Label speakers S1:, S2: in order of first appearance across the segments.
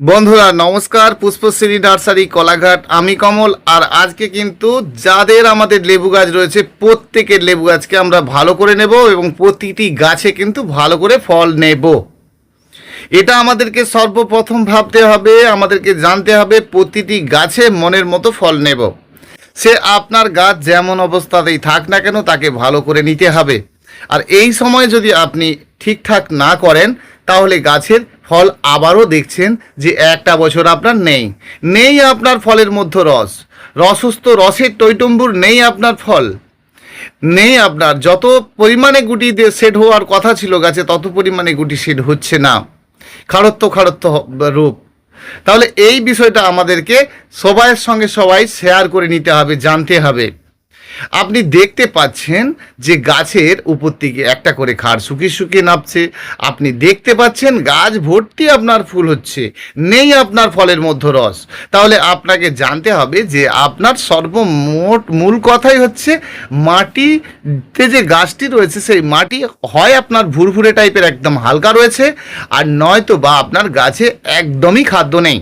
S1: বন্ধুরা, নমস্কার, পুষ্পশ্রী নার্সারি, কলাঘাট। আমি কমল, আর আজকে কিন্তু যাদের আমাদের লেবু গাছ রয়েছে, প্রত্যেকের লেবু গাছকে আমরা ভালো করে নেব এবং প্রতিটি গাছে কিন্তু ভালো করে ফল নেব। এটা আমাদেরকে সর্বপ্রথম ভাবতে হবে, আমাদেরকে জানতে হবে, প্রতিটি গাছে মনের মতো ফল নেব। সে আপনার গাছ যেমন অবস্থাতেই থাক না কেন, তাকে ভালো করে নিতে হবে। আর এই সময় যদি আপনি ঠিকঠাক না করেন তাহলে গাছের ফল আবারও দেখছেন যে একটা বছর আপনার নেই। নেই আপনার ফলের মধ্যে রস। রসস্থ রসের টৈটম্বুর নেই আপনার ফল। নেই আপনার। যত পরিমাণে গুটি সেট হওয়ার কথা ছিল গাছে, তত পরিমাণে গুটি সেট হচ্ছে না। খাড়ত্ব হ- রূপ। তাহলে এই বিষয়টা আমাদেরকে সবাইয়ের সঙ্গে সবাই শেয়ার করে নিতে হবে, জানতে হবে। আপনি দেখতে পাচ্ছেন যে গাছের উপর থেকে একটা করে খাড় শুকিয়ে শুকিয়ে নামছে। আপনি দেখতে পাচ্ছেন গাছ ভর্তি আপনার ফুল হচ্ছে। নেই আপনার ফলের মধ্য রস। তাহলে আপনাকে জানতে হবে যে আপনার সর্বমোট মূল কথাই হচ্ছে মাটিতে যে গাছটি রয়েছে, সেই মাটি হয় আপনার ভুরভুরে টাইপের একদম হালকা রয়েছে আর নয়তো বা আপনার গাছে একদমই খাদ্য নেই।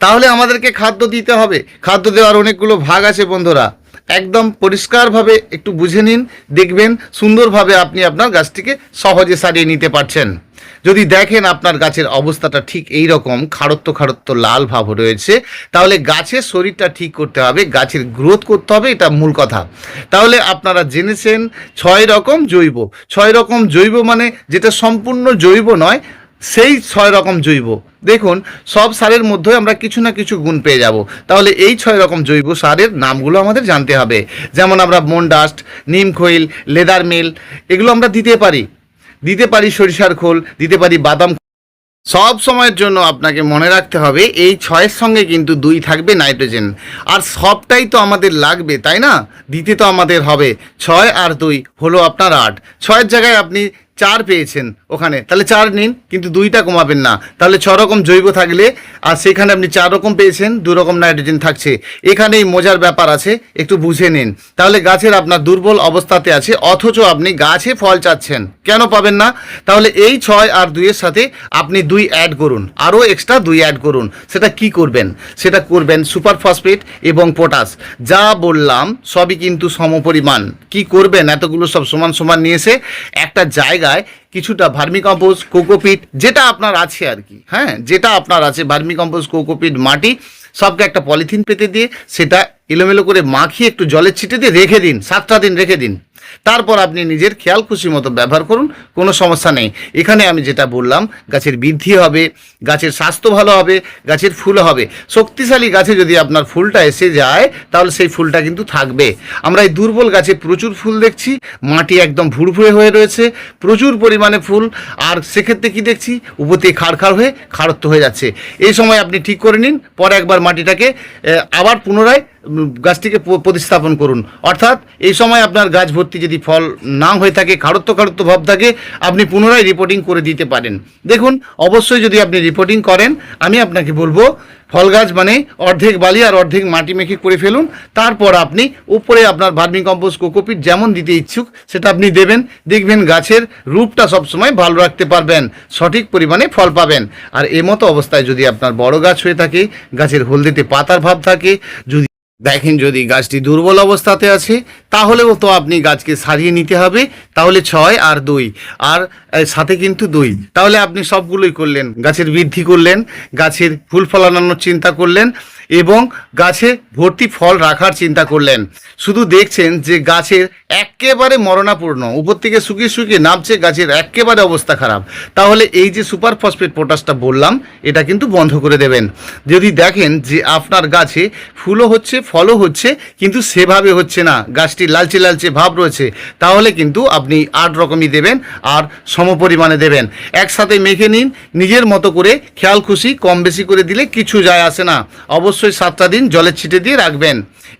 S1: তাহলে আমাদেরকে খাদ্য দিতে হবে। খাদ্য দেওয়ার অনেকগুলো ভাগ আছে বন্ধুরা। একদম পরিষ্কারভাবে একটু বুঝে নিন, দেখবেন সুন্দরভাবে আপনি আপনার গাছটিকে সহজে সারিয়ে নিতে পারছেন। যদি দেখেন আপনার গাছের অবস্থাটা ঠিক এই রকম খাড়ত্ব খাড়ত্ব লাল ভাব রয়েছে, তাহলে গাছের শরীরটা ঠিক করতে হবে, গাছের গ্রোথ করতে হবে, এটা মূল কথা। তাহলে আপনারা জেনেছেন ছয় রকম জৈব। ছয় রকম জৈব মানে যেটা সম্পূর্ণ জৈব নয় সেই ছয় রকম জৈব। দেখুন, সব সারের মধ্যে আমরা কিছু না কিছু গুণ পেয়ে যাব। তাহলে এই ছয় রকম জৈব সারের নামগুলো আমাদের জানতে হবে। যেমন আমরা মন্ডাস্ট নিম খৈল, লেদার মিল, এগুলো আমরা দিতে পারি। দিতে পারি সরিষার খোল, দিতে পারি বাদাম সব সময়ের জন্য আপনাকে মনে রাখতে হবে, এই ছয়ের সঙ্গে কিন্তু দুই থাকবে নাইট্রোজেন। আর সবটাই তো আমাদের লাগবে, তাই না? দিতে তো আমাদের হবে। ছয় আর দুই হলো আপনার আট। ছয়ের জায়গায় আপনি চার পেয়েছেন ওখানে। তাহলে চার নিন, কিন্তু দুইটা কমাবেন না। তাহলে ছ রকম জৈব থাকলে, আর সেখানে আপনি চার রকম পেয়েছেন, দু রকম নাইট্রোজেন থাকছে। এখানেই মজার ব্যাপার আছে, একটু বুঝে নিন। তাহলে গাছের আপনার দুর্বল অবস্থাতে আছে, অথচ আপনি গাছে ফল চাচ্ছেন। কেন পাবেন না? তাহলে এই ছয় আর দুইয়ের সাথে আপনি দুই অ্যাড করুন। আরও এক্সট্রা দুই অ্যাড করুন। সেটা কি করবেন? সেটা করবেন সুপার ফসফেট এবং পটাশ যা বললাম, সবই কিন্তু সমপরিমাণ। কি করবেন? এতগুলো সব সমান সমান নিয়ে এসে একটা জায়গায় কিছুটা ভার্মি কম্পোস্ট, কোকোপিট, যেটা আপনার আছে আর কি হ্যাঁ? যেটা আপনার আছে, ভার্মি কম্পোস্ট, কোকোপিট, মাটি, সবকে একটা পলিথিন পেতে দিয়ে সেটা এলোমেলো করে মাখিয়ে একটু জলের ছিটে দিয়ে রেখে দিন, সাতটা দিন রেখে দিন। তারপর আপনি নিজের খেয়াল খুশি মতো ব্যবহার করুন, কোনো সমস্যা নেই। এখানে আমি যেটা বললাম, গাছের বৃদ্ধি হবে, গাছের স্বাস্থ্য ভালো হবে, গাছের ফুল হবে। শক্তিশালী গাছে যদি আপনার ফুলটা এসে যায়, তাহলে সেই ফুলটা কিন্তু থাকবে। আমরা এই দুর্বল গাছে প্রচুর ফুল দেখছি, মাটি একদম ভুরভুরে হয়ে রয়েছে, প্রচুর পরিমাণে ফুল। আর সেক্ষেত্রে কি দেখছি? উপর থেকে খাড় খাড় হয়ে খাড়ত্ব হয়ে যাচ্ছে। এই সময় আপনি ঠিক করে নিন, পরে একবার মাটিটাকে আবার পুনরায় গাছটিকে প্রতিস্থাপন করুন। অর্থাৎ এই সময় আপনার গাছ ভর্তি যদি ফল না হয়ে থাকে, খাড়ত্ব খাড়ত্ব ভাব থাকে, আপনি পুনরায় রিপোর্টিং করে দিতে পারেন। দেখুন, অবশ্যই যদি আপনি রিপোর্টিং করেন, আমি আপনাকে বলব, ফল গাছ মানে অর্ধেক বালি আর অর্ধেক মাটি মেখে করে ফেলুন, তারপর আপনি উপরে আপনার ভার্মি কম্পোস্ট, কোকোপিট যেমন দিতে ইচ্ছুক, সেটা আপনি দেবেন। দেখবেন গাছের রূপটা সবসময় ভালো রাখতে পারবেন, সঠিক পরিমাণে ফল পাবেন। আর এমতো অবস্থায় যদি আপনার বড় গাছ হয়ে থাকে, গাছের হলদেতে পাতার ভাব থাকে, যদি দেখেন যদি গাছটি দুর্বল অবস্থাতে আছে, তাহলেও তো আপনি গাছকে সারিয়ে নিতে হবে। তাহলে ছয় আর দুই, আর সাথে কিন্তু দুই। তাহলে আপনি সবগুলোই করলেন, গাছের বৃদ্ধি করলেন, গাছের ফুল ফলানোর চিন্তা করলেন এবং গাছে ভর্তি ফল রাখার চিন্তা করলেন। শুধু দেখছেন যে গাছের একেবারে মরণাপূর্ণ। উপর থেকে শুকিয়ে শুকিয়ে নামছে, গাছের একেবারে অবস্থা খারাপ। তাহলে এই যে সুপার ফসফেট পটাশটা বললাম, এটা কিন্তু বন্ধ করে দেবেন। যদি দেখেন যে আপনার গাছে ফুলও হচ্ছে, ফলও হচ্ছে, কিন্তু সেভাবে হচ্ছে না। গাছটি লালচে লালচে ভাব রয়েছে। তাহলে কিন্তু আপনি আট রকমই দেবেন আর সমপরিমাণে দেবেন। একসাথে মেখে নিন, নিজের মতো করে খেয়াল খুশি, কম বেশি করে দিলে কিছু যায় আসে না। অবশ্যই সাতটা দিন জলে ছিটে দিয়ে রাখবেন।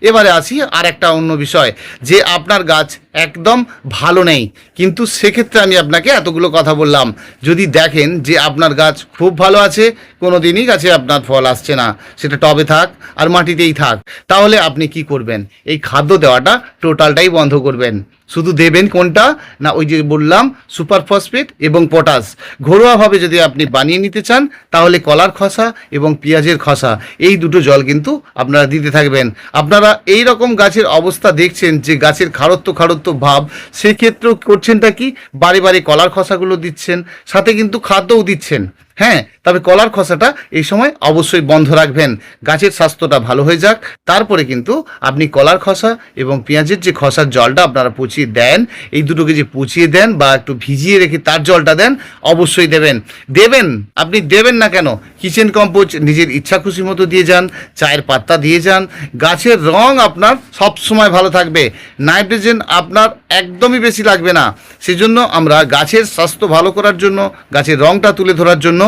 S1: এবারে আসি আর একটা অন্য বিষয়, যে আপনার গাছ একদম ভালো নেই। কিন্তু সেক্ষেত্রে আমি আপনাকে এতগুলো কথা বললাম। যদি দেখেন যে আপনার গাছ খুব ভালো আছে কোনো দিনই গাছে আপনার ফল আসছে না। সেটা টবে থাক আর মাটিতেই থাক। তাহলে আপনি কি করবেন? এই খাদ্য দেওয়াটা টোটালটাই বন্ধ করবেন। শুধু দেবেন কোনটা? না, ওই যে বললাম, সুপার ফসফেট এবং পটাশ। ঘরোয়াভাবে যদি আপনি বানিয়ে নিতে চান, তাহলে কলার খসা এবং পেঁয়াজের খসা, এই দুটো জল কিন্তু আপনারা দিতে থাকবেন। আপনারা এই রকম গাছের অবস্থা দেখছেন যে গাছের খাড়ত্ব খাড়ত্ব ভাব। সেক্ষেত্রেও করছেনটা কি? বারে বারে কলার খসাগুলো দিচ্ছেন সাথে কিন্তু খাদ্যও দিচ্ছেন। হ্যাঁ তবে কলার খসাটা এই সময় অবশ্যই বন্ধ রাখবেন। গাছের স্বাস্থ্যটা ভালো হয়ে যাক। তারপরে কিন্তু আপনি কলার খসা এবং পেঁয়াজের যে খসার জলটা আপনারা পচিয়ে দেন, এই দুটোকে যে পচিয়ে দেন বা একটু ভিজিয়ে রেখে তার জলটা দেন, অবশ্যই দেবেন। দেবেন, আপনি দেবেন না কেন? কিচেন কম্পোজ নিজের ইচ্ছা খুশি মতো দিয়ে যান, চায়ের পাত্তা দিয়ে যান। গাছের রং আপনার সব সময় ভালো থাকবে। নাইট্রোজেন আপনার একদমই বেশি লাগবে না। সেজন্য আমরা গাছের স্বাস্থ্য ভালো করার জন্য, গাছের রংটা তুলে ধরার জন্য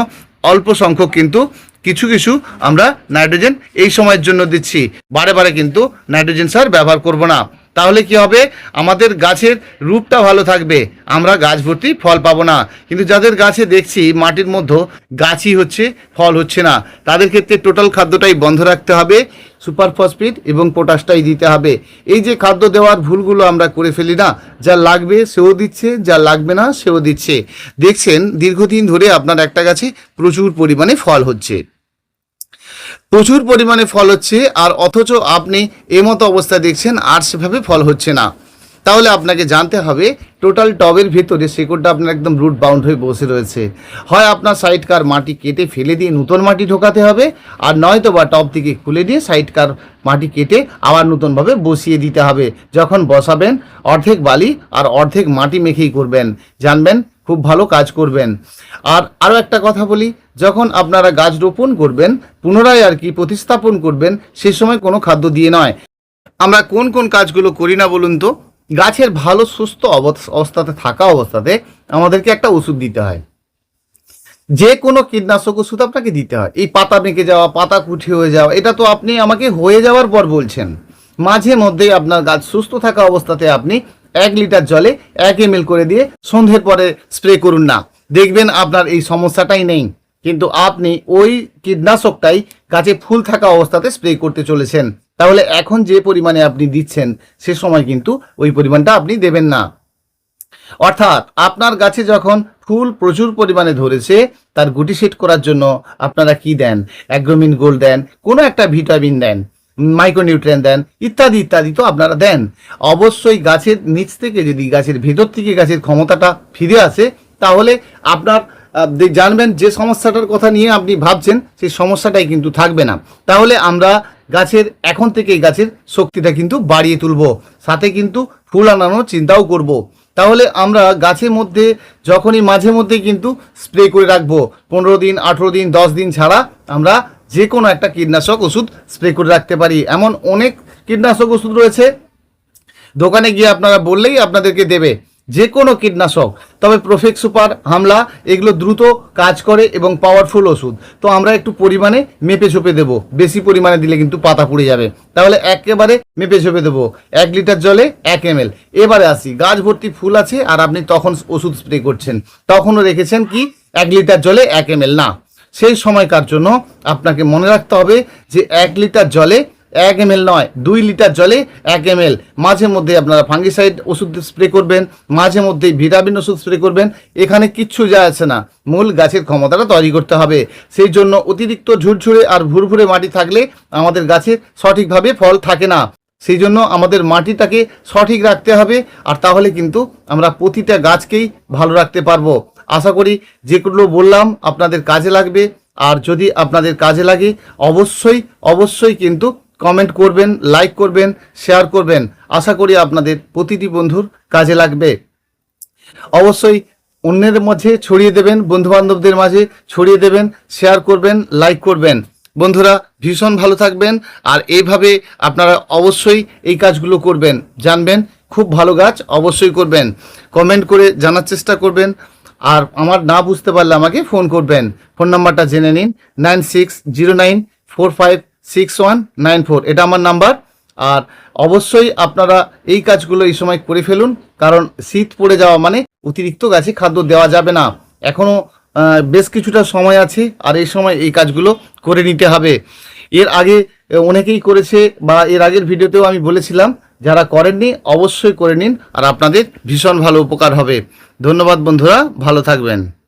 S1: অল্প সংখ্যক কিন্তু কিছু কিছু আমরা নাইট্রোজেন এই সময়ের জন্য দিচ্ছি। বারে বারে কিন্তু নাইট্রোজেন সার ব্যবহার করব না। তাহলে কি হবে? আমাদের গাছের রূপটা ভালো থাকবে। আমরা গাছ ভর্তি ফল পাবো না। কিন্তু যাদের গাছে দেখছি মাটির মধ্যে গাছই হচ্ছে, ফল হচ্ছে না, তাদের ক্ষেত্রে টোটাল খাদ্যটাই বন্ধ রাখতে হবে সুপার ফসফেট এবং পটাশটাই দিতে হবে। এই যে খাদ্য দেওয়ার ভুলগুলো আমরা করে ফেলি না, যা লাগবে সেও দিচ্ছে, যা লাগবে না সেও দিচ্ছে। দেখছেন, দীর্ঘদিন ধরে আপনার একটা গাছে প্রচুর পরিমাণে ফল হচ্ছে। প্রচুর পরিমাণে ফল হচ্ছে, আর অথচ আপনি এমতো অবস্থা দেখছেন, আর সেভাবে ফল হচ্ছে না। তাহলে আপনাকে জানতে হবে, টোটাল টবের ভেতরে শেকড়টা আপনার একদম রুট বাউন্ড হয়ে বসে রয়েছে। হয় আপনার সাইডকার মাটি কেটে ফেলে দিয়ে নতুন মাটি ঢোকাতে হবে, আর নয়তো বা টব থেকে খুলে দিয়ে সাইডকার মাটি কেটে আবার নতুনভাবে বসিয়ে দিতে হবে। যখন বসাবেন, অর্ধেক বালি আর অর্ধেক মাটি মেখেই করবেন। জানবেন? খুব ভালো কাজ করবেন। আর আরও একটা কথা বলি, যখন আপনারা গাছ রোপণ করবেন, পুনরায় আর কি প্রতিস্থাপন করবেন, সে সময় কোনো খাদ্য দিয়ে নয়। আমরা কোন কোন কাজগুলো করি না বলুন তো, গাছের ভালো সুস্থ অবস- অবস্থাতে থাকা অবস্থাতে আমাদেরকে একটা ওষুধ দিতে হয়। যে কোনো কীটনাশক ওষুধ আপনাকে দিতে হয়। এই পাতা মেকে যাওয়া, পাতা কুঠি হয়ে যাওয়া, এটা তো আপনি আমাকে হয়ে যাওয়ার পর বলছেন। মাঝে মধ্যেই আপনার গাছ সুস্থ থাকা অবস্থাতে আপনি এক লিটার জলে এক এম করে দিয়ে সন্ধ্যের পরে স্প্রে করুন না। দেখবেন আপনার এই সমস্যাটাই নেই। কিন্তু আপনি ওই কীটনাশকটাই গাছে ফুল থাকা অবস্থাতে স্প্রে করতে চলেছেন। তাহলে এখন যে পরিমাণে আপনি দিচ্ছেন, সে সময় কিন্তু ওই পরিমাণটা আপনি দেবেন না। অর্থাৎ আপনার গাছে যখন ফুল প্রচুর পরিমাণে ধরেছে, তার গুটি সেট করার জন্য আপনারা কি দেন? অ্যাগ্রোমিন গোল্ড দেন, কোনো একটা ভিটামিন দেন। মাইক্রোনিউট্রিয়েন্ট দেন, ইত্যাদি ইত্যাদি তো আপনারা দেন। অবশ্যই গাছের নিচ থেকে যদি গাছের ভেতর থেকে গাছের ক্ষমতাটা ফিরে আসে, তাহলে আপনার জানবেন যে সমস্যাটার কথা নিয়ে আপনি ভাবছেন, সেই সমস্যাটাই কিন্তু থাকবে না। তাহলে আমরা গাছের, এখন থেকে গাছের শক্তিটা কিন্তু বাড়িয়ে তুলব। সাথে কিন্তু ফুল আনানোর চিন্তাও করব। তাহলে আমরা গাছের মধ্যে, যখনই মাঝে মধ্যে কিন্তু স্প্রে করে রাখব, পনেরো দিন, আঠেরো দিন, দশ দিন ছাড়া আমরা যে কোনো একটা কীটনাশক ওষুধ স্প্রে করে রাখতে পারি। এমন অনেক কীটনাশক ওষুধ রয়েছে। দোকানে গিয়ে আপনারা বললেই আপনাদেরকে দেবে। যে কোনো কীটনাশক। তবে প্রোফেক্ট সুপার হামলা এগুলো দ্রুত কাজ করে এবং পাওয়ারফুল ওষুধ। তো আমরা একটু পরিমাণে মেপে ঝোপে দেবো। বেশি পরিমাণে দিলে কিন্তু পাতা পুড়ে যাবে। তাহলে একেবারে মেপে ঝোপে দেবো। এক লিটার জলে এক এম এবারে আসি। গাছ ভর্তি ফুল আছে আর আপনি তখন ওষুধ স্প্রে করছেন। তখনও রেখেছেন কি? এক লিটার জলে এক এম না। সেই সময়কার জন্য আপনাকে মনে রাখতে হবে যে এক লিটার জলে এক এম নয়, দুই লিটার জলে এক এম মাঝে মধ্যে আপনারা ফাঙ্গিসাইড ওষুধ স্প্রে করবেন, মাঝে মধ্যে ভিটামিন ওষুধ স্প্রে করবেন। এখানে কিচ্ছু যায় আছে না। মূল গাছের ক্ষমতাটা তৈরি করতে হবে। সেই জন্য অতিরিক্ত ঝুরঝুরে আর ভুরভুরে মাটি থাকলে আমাদের গাছে সঠিকভাবে ফল থাকে না। সেই জন্য আমাদের মাটিটাকে সঠিক রাখতে হবে। আর তাহলে কিন্তু আমরা প্রতিটা গাছকেই ভালো রাখতে পারব। আশা করি যেগুলো বললাম আপনাদের কাজে লাগবে। আর যদি আপনাদের কাজে লাগে, অবশ্যই অবশ্যই কিন্তু কমেন্ট করবেন লাইক করবেন শেয়ার করবেন। আশা করি আপনাদের প্রতিটি বন্ধুর কাজে লাগবে। অবশ্যই অন্যের মাঝে ছড়িয়ে দেবেন বন্ধু বান্ধবদের মাঝে ছড়িয়ে দেবেন শেয়ার করবেন লাইক করবেন। বন্ধুরা, ভীষণ ভালো থাকবেন। আর এইভাবে আপনারা অবশ্যই এই কাজগুলো করবেন। জানবেন, খুব ভালো গাছ অবশ্যই করবেন। কমেন্ট করে জানার চেষ্টা করবেন। আর আমার না বুঝতে পারলে আমাকে ফোন করবেন। ফোন নাম্বারটা জেনে নিন, nine six zero nine four five six one nine four. এটা আমার নাম্বার। আর অবশ্যই আপনারা এই কাজগুলো এই সময় করে ফেলুন, কারণ শীত পড়ে যাওয়া মানে অতিরিক্ত গাছে খাদ্য দেওয়া যাবে না। এখনও বেশ কিছুটা সময় আছে, আর এই সময় এই কাজগুলো করে নিতে হবে। এর আগে অনেকেই করেছে, বা এর আগের ভিডিওতেও আমি বলেছিলাম যারা করেননি, অবশ্যই করে নিন, আর আপনাদের ভীষণ ভালো উপকার হবে। ধন্যবাদ বন্ধুরা, ভালো থাকবেন।